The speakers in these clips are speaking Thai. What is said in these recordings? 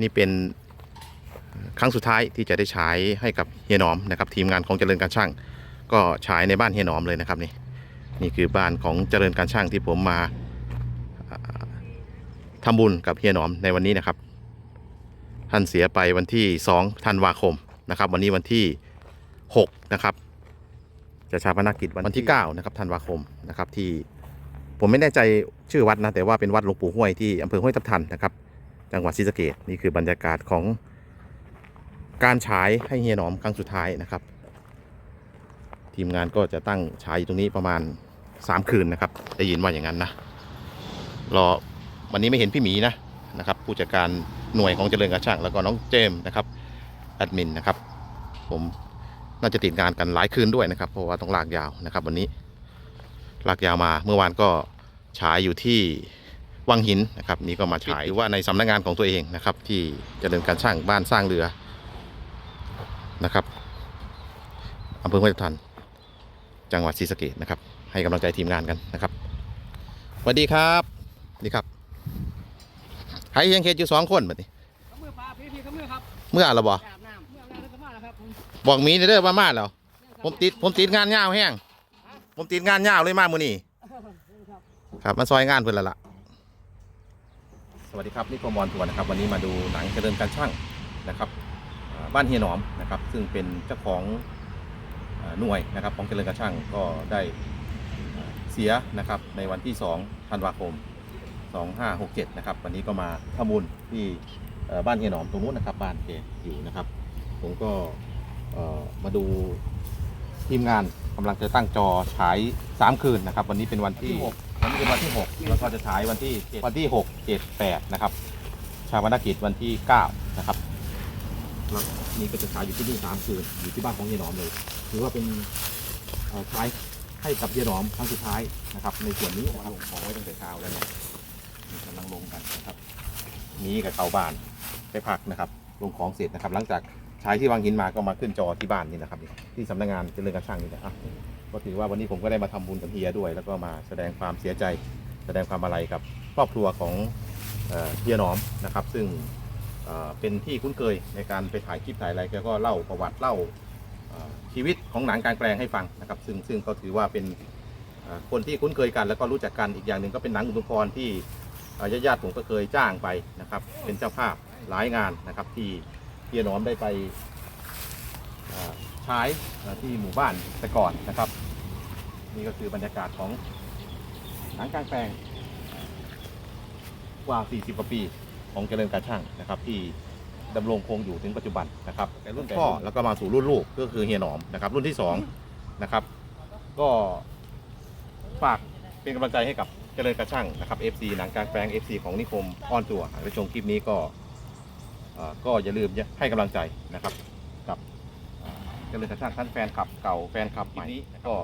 นี่เป็นครั้งสุดท้ายที่จะได้ใช้ให้กับเฮียหนอมนะครับทีมงานของเจริญการช่าง ก็ใช้ในบ้านเฮียหนอมเลยนะครับนี่นี่คือบ้านของเจริญการช่างที่ผมมาอ่าทำบุญกับเฮียหนอมในวันนี้นะครับ ท่านเสียไปวันที่2ธันวาคมนะครับ วันนี้วันที่6นะครับจะชาปนกิจวันที่9นะครับธันวาคมนะครับที่ผมไม่แน่ใจชื่อวัดนะแต่ว่าเป็นวัดหลวงปู่ห้วยที่อำเภอห้วยทับทันนะครับ จังหวัดศรีสะเกดนี่คือบรรยากาศของการฉายให้เฮียหนอมครั้งสุดท้ายนะครับ ทีมงานก็จะตั้งฉายอยู่ตรงนี้ประมาณ 3 คืนนะครับได้ยินว่าอย่างนั้นนะรอวันนี้ไม่เห็นพี่หมีนะนะครับ ผู้จัดการหน่วยของเจริญการช่างแล้วก็น้องเจมส์นะครับแอดมินนะครับ ผมน่าจะติดงานกันหลายคืนด้วยนะครับเพราะว่าต้องลากยาวนะครับ วันนี้ลากยาวมาเมื่อวานก็ฉายอยู่ที่ วังหินนะครับนี่ก็มาฉายหรือว่าในสำนักงานของตัวเองนะครับ ที่เจริญการช่างบ้านสร้างเรือนะครับอำเภอห้วยทับทันจังหวัดศรีสะเกดนะครับ ให้กำลังใจทีมงานกันนะครับสวัสดีครับนี่ครับใครยังเคสอยู่สองคนแบบนี้ขมือปลาพี่พี่ขมือครับเมื่อเราบออาบน้ำเมื่ออาบน้ำแล้วก็มาแล้วครับผมบอกมีเด้อว่ามาแล้วผมติดผมติดงานยาวแห้งผมติดงานยาวเลยมามือนี้ครับครับมาซอยงานเพื่อนและละ สวัสดีครับนี่พมรทัวร์นะครับ วันนี้มาดูหนังเจริญการช่างนะครับบ้านเฮียหนอมนะครับ ซึ่งเป็นเจ้าของหน่วยนะครับของเจริญการช่างก็ได้เสียนะครับในวันที่2ธันวาคม 2567 นะครับ วันนี้ก็มาทำบุญที่บ้านเฮียหนอมตรงนู้นนะครับ บ้านแกอยู่นะครับ ผมก็มาดูทีมงานกำลังจะตั้งจอฉาย 3 คืนนะครับ วันนี้เป็นวันที่ วันนี้เป็นวันที่ 6 แล้วก็จะฉายวันที่7วันที่ 6 7 8 นะครับ ชาวนกิจวันที่ 9 นะครับแล้วนี่ก็จะฉายอยู่ที่นี่3คืนอยู่ที่บ้านของเฮียหนอมเลย ถือว่าเป็นฉายให้กับเฮียหนอมครั้งสุดท้ายนะครับ ในส่วนนี้นะครับลงของไว้ตั้งแต่เช้าแล้วเนี่ยกำลังลงกันนะครับ นี้กับเตาบ้านไปพักนะครับ ลงของเสร็จนะครับ หลังจากใช้ที่วางหินมาก็มาขึ้นจอที่บ้านนี่นะครับ ที่สำนักงานเจริญการช่างนี่นะครับ ก็ถือว่าวันนี้ผมก็ได้มาทำบุญกับเฮียด้วย แล้วก็มาแสดงความเสียใจ แสดงความอาลัยกับครอบครัวของเฮียหนอมนะครับ ซึ่งเเป็นที่คุ้นเคยในการไปถ่ายคลิปถ่ายอะไรแกก็เล่าประวัติเล่าชีวิตของหนังการแปลงให้ฟังนะครับ ซึ่งซึ่งก็ถือว่าเป็นคนที่คุ้นเคยกัน แล้วก็รู้จักกันอีกอย่างหนึ่งก็เป็นหนังอุปกรณ์ที่เอ่อญาติผมก็เคยจ้างไปนะครับ เป็นเจ้าภาพหลายงานนะครับที่เฮียหนอมได้ไป อ่อฉายที่หมู่บ้านแต่ก่อนนะครับ นี่ก็คือบรรยากาศของหนังกลางแปลงกว่า 40 กว่าปีของเจริญการช่างนะครับ ที่ดำรงคงอยู่ถึงปัจจุบันนะครับแต่รุ่นพ่อแล้วก็มาสู่รุ่นลูกก็คือเฮียหนอมนะครับ รุ่นที่สองนะครับ ก็ฝากเป็นกำลังใจให้กับเจริญการช่างนะครับ FC หนังกลางแปลง FC ของนิคมอ้อนจัวหากได้ชมคลิปนี้ก็ก็อย่าลืมให้กำลังใจนะครับ เอ่อเจริญการช่างทั้งแฟนคลับเก่าแฟนคลับใหม่ก็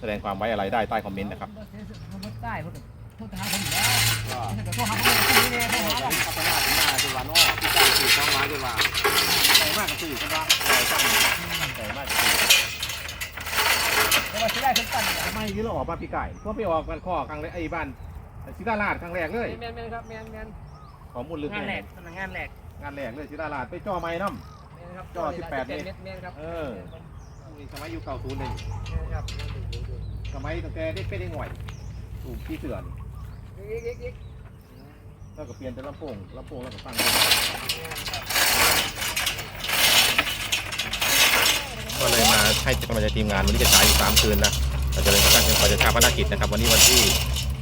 แสดงความไว้อะไรได้ใต้คอมเมนต์นะครับมันใต้เพื่อนโทษหาผมอยู่แล้วแต่โทษหาผมอยู่นี่โทษหาเราพัฒนาถึงมาจนว่าน้อพี่จ้างสื่อช่องไม้จนว่าใหญ่มากกับสื่อกันว่าใหญ่ช่างใหญ่มากกับสื่อแต่ว่าที่ได้ทุกตันทำไมที่เราออกมาปีไก่เพราะไปออกกันข้อครั้งแรกไอ้บ้านซิดาราดครั้งแรกเลยแมนแมนครับแมนแมนขอมูลลึกงานแหลแน่กสำนักงานแหลกงานแรกเลยซิดาราดไปจ่อไม้น้แมน ครับจ่อ18เมตรเมตรครับำสมัยอยู่เก่าศูนย์เลยครับสมัยตั้งแต่เด็กเป็นเด็กหน่อยถูกที่เสือนอีกอีกอีกแล้วก็เปลี่ยนเป็นลำโพงลำโพงแล้วก็ตั้งก็เลยมาให้กำลังใจทีมงานวันนี้จะฉายอยู่สามคืนนะเราจะเลยมาตั้งเป็นปจะชาปนกิจนะครับวันนี้วันที่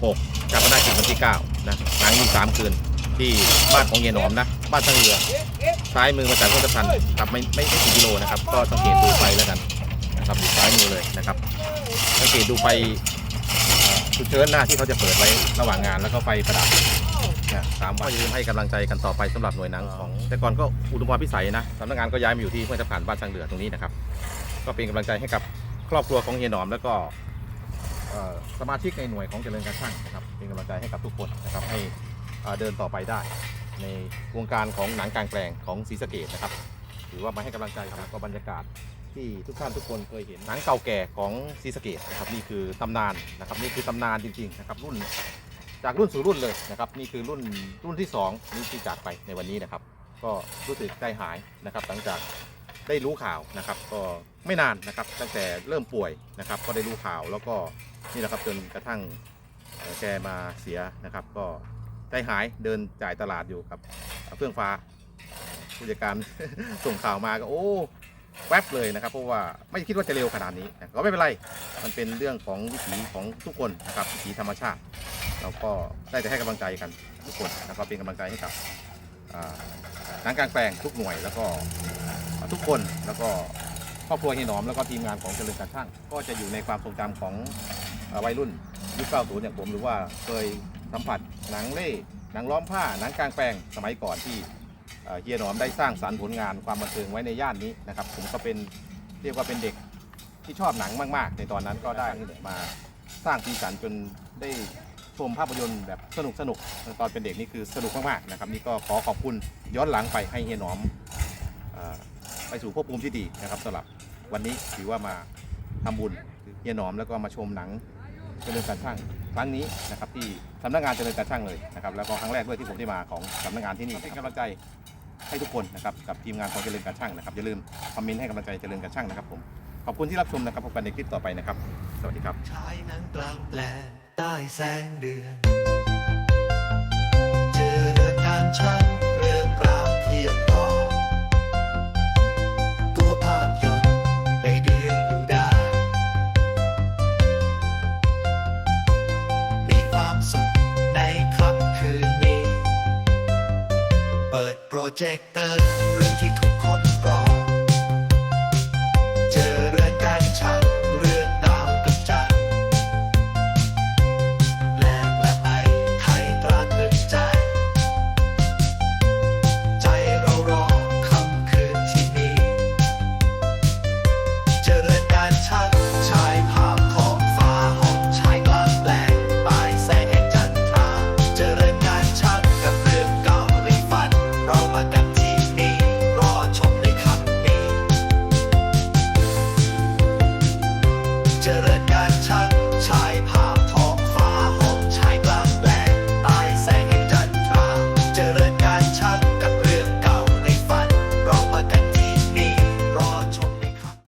6ชาปนกิจวันที่9นะหนังมีสามคืนที่บ้านของเยนหนอมนะ บ้านท่าเรือ ซ้ายมือมาจากพุทธพันธ์ครับไม่ไม่ไม่กี่กิโลนะครับ ก็สังเกตดูไฟแล้วกันนะครับอยู่ซ้ายมือเลยนะครับสังเกตดูไฟเอ่อฉุกเฉินหน้าที่เขาจะเปิดไว้ระหว่างงานแล้วก็ไฟประดับนะสามวันอย่าลืมให้กำลังใจกันต่อไปสำหรับหน่วยหนังของ แต่ก่อนก็อุดมพรพิสัยนะสำนักงานก็ย้ายมาอยู่ที่ห้วยทับผ่านบ้านช่างเดือตรงนี้นะครับ ก็เป็นกำลังใจให้กับครอบครัวของเฮียหนอมแล้วก็สมาชิกในหน่วยของเจริญการช่างนะครับ เป็นกำลังใจให้กับทุกคนนะครับให้เดินต่อไปได้ ในวงการของหนังกลางแปลงของศรีสะเกดนะครับ ถือว่ามาให้กำลังใจครับก็บรรยากาศที่ทุกท่านทุกคนเคยเห็นหนังเก่าแก่ของศรีสะเกดนะครับนี่คือตำนานนะครับนี่คือตำนานจริงๆนะครับรุ่นจากรุ่นสู่รุ่นเลยนะครับนี่คือรุ่นรุ่นที่สองนี่ที่จากไปในวันนี้นะครับ ก็รู้สึกใจหายนะครับ หลังจากได้รู้ข่าวนะครับ ก็ไม่นานนะครับ ตั้งแต่เริ่มป่วยนะครับ ก็ได้รู้ข่าวแล้วก็นี่แหละครับจนกระทั่งแกมาเสียนะครับ ก็ ใจหายเดินจ่ายตลาดอยู่กับเฟื่องฟ้าผู้จัดการส่งข่าวมาก็โอ้แวบเลยนะครับ เพราะว่าไม่คิดว่าจะเร็วขนาดนี้ก็ไม่เป็นไรมันเป็นเรื่องของวิถีของทุกคนนะครับวิถีธรรมชาติ เราก็ได้แต่ให้กำลังใจกันทุกคนแล้วก็เป็นกำลังใจให้กับนักกลางแปลงทุกหน่วยแล้วก็ทุกคนแล้วก็ครอบครัวเฮียหนอมแล้วก็ทีมงานของเจริญการช่าง ก็จะอยู่ในความทรงจำของวัยรุ่นยุค90อย่างผมหรือว่าเคย สัมผัสหนังเล่หนังล้อมผ้าหนังกลางแปลงสมัยก่อนที่เฮียหนอมได้สร้างสรรค์ผลงานความบันเทิงไว้ในย่านนี้นะครับผมก็เป็นเรียกว่าเป็นเด็กที่ชอบหนังมากๆ ในตอนนั้นก็ได้มาสร้างสีสันจนได้ชมภาพยนตร์แบบสนุกสนุกตอนเป็นเด็กนี่คือสนุกมากๆนะครับนี่ก็ขอขอบคุณย้อนหลังไปให้เฮียหนอมอไปสู่ภพภูมิที่ดีนะครับสำหรับวันนี้ถือว่ามาทำบุญเฮียหนอมแล้วก็มาชมหนัง เจริญการช่างครั้งนี้นะครับที่สำนักงานเจริญการช่างเลยนะครับแล้วก็ครั้งแรกด้วยที่ผมได้มาของสำนักงานที่นี่เป็นกำลังใจให้ทุกคนนะครับกับทีมงานของเจริญการช่างนะครับอย่าลืมคอมเมนต์ให้กำลังใจเจริญการช่างนะครับผมขอบคุณที่รับชมนะครับพบกันในคลิปต่อไปนะครับ สวัสดีครับชายหนังกลางแปลงใต้แสงเดือน เจอเรื่องการช่าง เจคเตอร์เรื่องที่ถูก to the